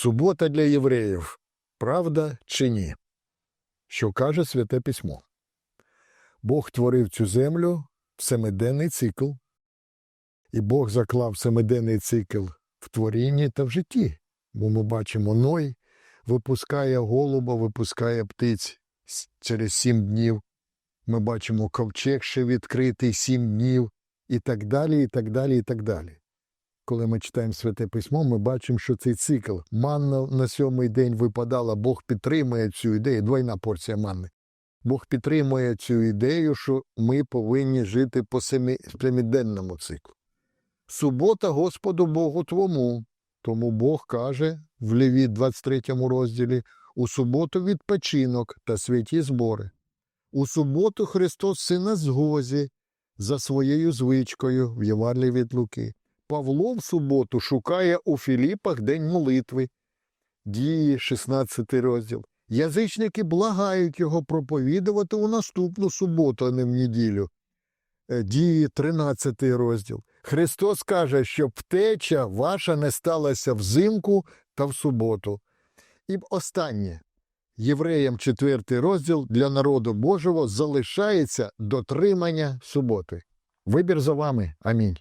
Субота для євреїв. Правда чи ні? Що каже Святе Письмо? Бог творив цю землю в семиденний цикл, і Бог заклав семиденний цикл в творінні та в житті. Бо ми бачимо, Ной випускає голуба, випускає птиць через сім днів. Ми бачимо ковчег ще відкритий сім днів, і так далі, і так далі, і так далі. Коли ми читаємо Святе Письмо, ми бачимо, що цей цикл манна на сьомий день випадала, Бог підтримує цю ідею, двойна порція манни. Бог підтримує цю ідею, що ми повинні жити по семиденному циклу. Субота Господу Богу твому. Тому Бог каже в Левіт 23 розділі: у суботу відпочинок та святі збори. У суботу Христос сина згозі за своєю звичкою в Євангелії від Луки. Павло в суботу шукає у Філіпах день молитви. Дії, 16 розділ. Язичники благають його проповідувати у наступну суботу, а не в неділю. Е, Дії, 13 розділ. Христос каже, що втеча ваша не сталася взимку та в суботу. І останнє. Євреям 4 розділ для народу Божого залишається дотримання суботи. Вибір за вами. Амінь.